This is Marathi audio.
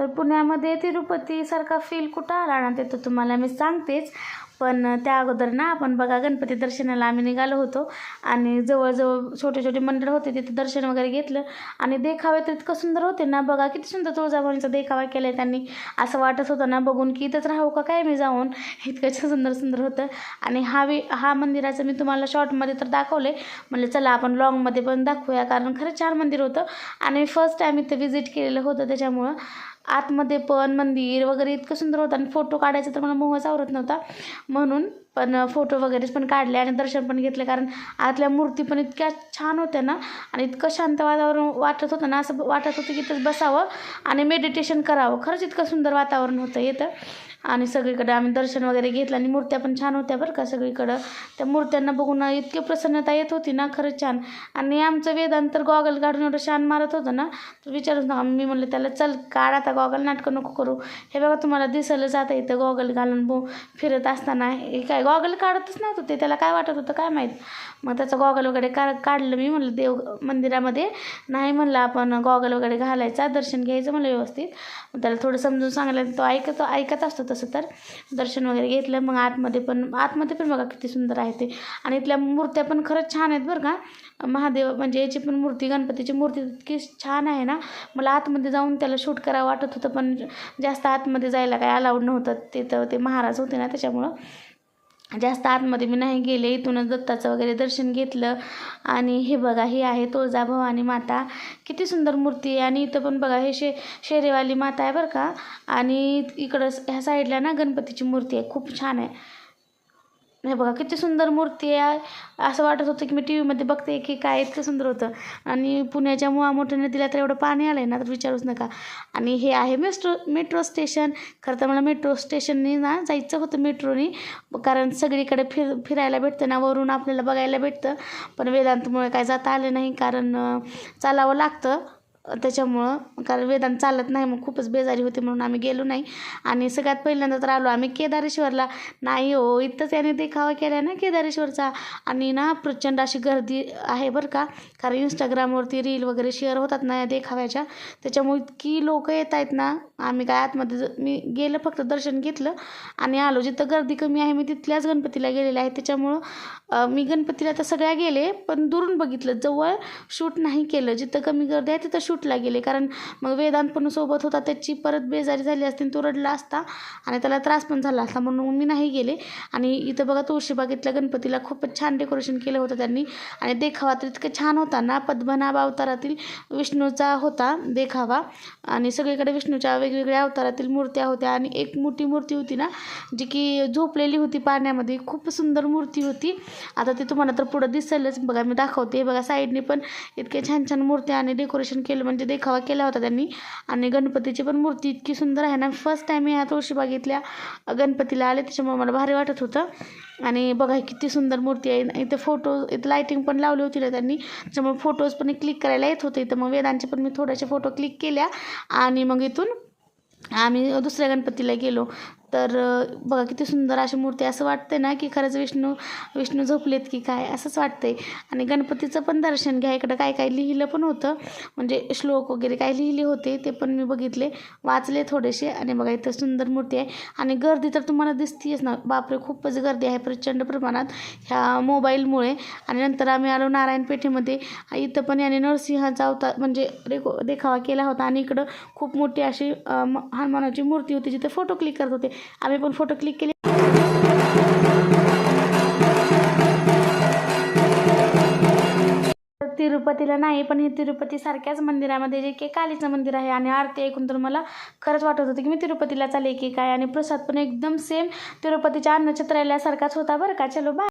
तर पुण्यामध्ये तिरुपतीसारखा फील कुठं आला ना ते तर तुम्हाला मी सांगतेच. पण त्या अगोदर ना आपण बघा गणपती दर्शनाला आम्ही निघालो होतो. आणि जवळजवळ छोटे छोटे मंडळ होते तिथे दर्शन वगैरे घेतलं. आणि देखावे तर इतकं सुंदर होते ना बघा किती सुंदर तुळजाभवानीचा देखावा केला आहे त्यांनी. असं वाटत होतं ना बघून की इथंच राहू का काय मी जाऊन? इतकं सुंदर सुंदर होतं. आणि हा वे हा मंदिराचं मी तुम्हाला शॉर्टमध्ये तर दाखवले म्हणलं चला आपण लॉंगमध्ये पण दाखवूया कारण खरंच छान मंदिर होतं. आणि फर्स्ट टाईम इथं व्हिजिट केलेलं होतं त्याच्यामुळं. आतमध्ये पण मंदिर वगैरे इतकं सुंदर होतं. आणि फोटो काढायचा तर मला मोहच आवरत नव्हता. म्हणून पण फोटो वगैरेच पण काढले आणि दर्शन पण घेतले. कारण आतल्या मूर्ती पण इतक्या छान होत्या ना आणि इतकं शांत वातावरण वाटत होतं ना असं वाटत होतं की इथंच बसावं आणि मेडिटेशन करावं. खरंच इतकं सुंदर वातावरण होतं येतं आणि सगळीकडे आम्ही दर्शन वगैरे घेतलं आणि मूर्त्या पण छान होत्या बरं का सगळीकडं. त्या मूर्त्यांना बघून इतकी प्रसन्नता येत होती ना खरंच छान. आणि आमचं वेदांत तर गॉगल काढून एवढं शान मारत होतं ना तर विचारूच नका मी म्हणलं त्याला चल काढ आता गॉगल नाटकं नको करू. हे बघा तुम्हाला दिसलं जाता इथं गॉगल घालून फिरत असताना. हे काय गॉगल काढतच नव्हतं ते त्याला काय वाटत होतं काय माहीत. मग त्याचं गॉगल वगैरे का काढलं मी म्हणलं देव मंदिरामध्ये. नाही म्हणलं आपण गॉगल वगैरे घालायचा दर्शन घ्यायचं म्हणलं व्यवस्थित. मग त्याला थोडं समजून सांगितलं तो ऐकतो ऐकत असतो तसं तर. दर्शन वगैरे घेतलं मग आतमध्ये पण आतमध्ये पण बघा किती सुंदर आहे ते. आणि इथल्या मूर्त्या पण खरंच छान आहेत बरं का. महादेव म्हणजे याची पण मूर्ती गणपतीची मूर्ती इतकी छान आहे ना. मला आतमध्ये जाऊन त्याला शूट करावं वाटत होतं पण जास्त आतमध्ये जायला काय अलाउड नव्हतं. तिथं ते महाराज होते ना त्याच्यामुळं. जास्त आतमध्ये मी नाही गेले. इथूनच दत्ताचं वगैरे दर्शन घेतलं. आणि हे बघा ही आहे तुळजाभवानी माता. किती सुंदर मूर्ती आहे. आणि इथं पण बघा हे शे शेरेवाली माता आहे बरं का. आणि इकडं ह्या साईडला ना गणपतीची मूर्ती आहे. खूप छान आहे. हे बघा किती सुंदर मूर्ती आहे. असं वाटत होतं की मी टी व्हीमध्ये बघते की काय इतकं सुंदर होतं. आणि पुण्याच्या मुळा मोठ्या नदीला तर एवढं पाणी आलं आहे ना तर विचारूच नका. आणि हे आहे मेट्रो मेट्रो स्टेशन. खरं तर मला मेट्रो स्टेशननी ना जायचं होतं मेट्रोनी कारण सगळीकडे फिर फिरायला भेटतं ना वरून आपल्याला बघायला भेटतं. पण वेदांतमुळे काय जाता आलं नाही कारण चालावं लागतं. त्याच्यामुळं कारण वेदांत चालत नाही मग खूपच बेजारी होती म्हणून आम्ही गेलो नाही. आणि सगळ्यात पहिल्यांदा तर आलो आम्ही केदारेश्वरला. नाही हो इथंच याने देखावा केला ना केदारेश्वरचा. आणि ना प्रचंड अशी गर्दी आहे बरं का. कारण इंस्टाग्रामवरती रील वगैरे शेअर होतात ना या देखाव्याच्या. त्याच्यामुळे इतकी लोकं येत आहेत ना. आम्ही काय आतमध्ये मी गेलं फक्त दर्शन घेतलं. आणि आलो जिथं गर्दी कमी आहे मी तिथल्याच गणपतीला गेलेले आहे. त्याच्यामुळं मी गणपतीला तर सगळ्या गेले पण दुरून बघितलं जवळ शूट नाही केलं. जिथं कमी गर्दी आहे तिथं शूटला गेले. कारण मग वेदांत पण सोबत होता त्याची परत बेजारी झाली असती तो रडला असता आणि त्याला त्रास पण झाला असता म्हणून मी नाही गेले. आणि इथं बघा तुळशीबागेतल्या गणपतीला खूपच छान डेकोरेशन केलं होतं त्यांनी. आणि देखावा तर इतकं छान होता ना पद्मनाभ अवतारातील विष्णूचा होता देखावा. आणि सगळीकडे विष्णूच्या वेगवेगळ्या अवतारातील मूर्त्या होत्या आणि एक मोठी मूर्ती होती ना जी की झोपलेली होती पाण्यामध्ये. खूप सुंदर मूर्ती होती. आता ते तुम्हाला तर पुढं दिसेलच. बघा मी दाखवते. बघा साईडने पण इतके छान छान मूर्त्या आणि डेकोरेशन केलं म्हणजे देखावा केला होता त्यांनी. आणि गणपतीची पण मूर्ती इतकी सुंदर आहे ना. फर्स्ट टाईम ह्या तुळशीबागेतल्या गणपतीला आले त्याच्यामुळे मला भारी वाटत होतं. आणि बघा किती सुंदर मूर्ती आहे. इथं फोटो इथं लायटिंग पण लावली होती ना त्यांनी. त्याच्यामुळे फोटोज पण क्लिक करायला येत होते. इथं मग वेदांचे पण मी थोडेसे फोटो क्लिक केल्या. आणि मग इथून आम्ही दुसऱ्या गणपतीला गेलो. तर बघा किती सुंदर अशी मूर्ती असं वाटते ना की खरंच विष्णू विष्णू झोपलेत की काय? असंच वाटतंय. आणि गणपतीचं पण दर्शन घ्या. इकडं काय काय लिहिलं पण होतं. म्हणजे श्लोक वगैरे काय लिहिले होते ते पण मी बघितले. वाचले थोडेसे आणि बघा इथं सुंदर मूर्ती आहे. आणि गर्दी तर तुम्हाला दिसतीच ना. बापरे खूपच गर्दी आहे प्रचंड प्रमाणात ह्या मोबाईलमुळे. आणि नंतर आम्ही आलो नारायण पेठेमध्ये इथं पण याने नरसिंहाचा अवतार म्हणजे रेको देखावा केला होता. आणि इकडं खूप मोठी अशी म- हनुमानाची मूर्ती होती जिथे फोटो क्लिक करत होते. आम्ही पण फोटो क्लिक केले. तिरुपतीला नाही पण हे तिरुपती सारख्याच मंदिरामध्ये जे की कालीचं मंदिर आहे आणि आरती ऐकून तर मला खरंच वाटत होतं की मी तिरुपतीला चालले की काय? आणि प्रसाद पण एकदम सेम तिरुपतीच्या अन्नछत्रालयासारखाच होता बरं का? चलो बा